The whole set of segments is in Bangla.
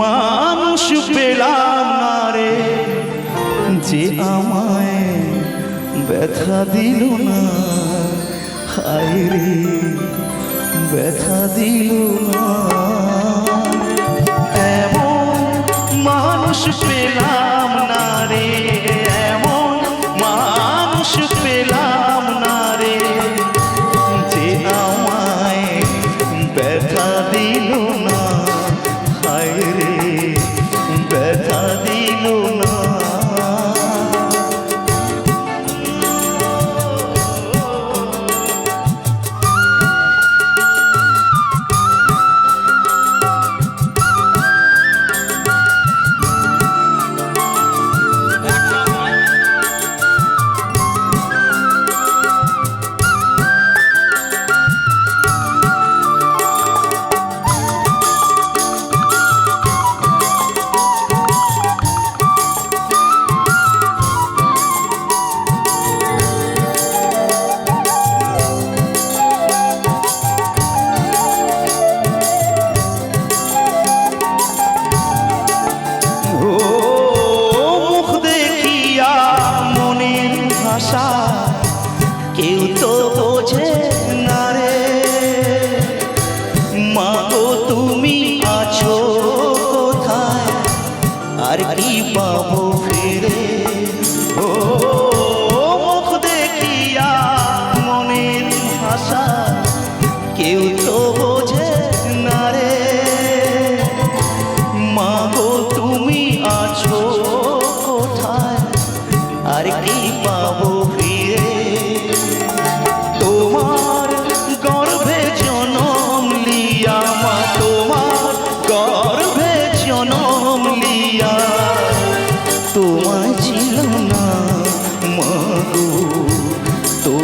মানুষ পেলাম না রে। যে আমায় ব্যথা দিল না, হায় রে, ব্যথা দিল না। এমন মানুষ পেলাম না রে, এমন মানুষ পেলাম না রে। যে আমায় ব্যথা দিল ভাষা কেউ তো বোঝে না রে। মা গো তুমি আছো কোথায়? আর কি পাবো?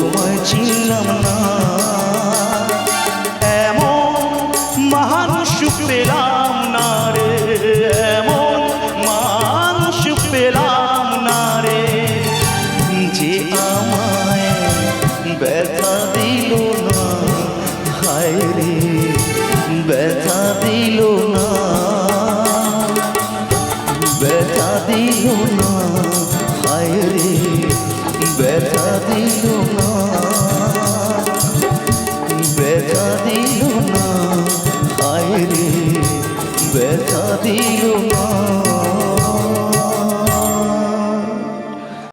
তোমায় ছিলাম না। এমন মানুষ পেলাম না রে, এমন মানুষ পেলাম না রে। যে আমায় ব্যথা দিল না, হায় রে কাঁদিও মা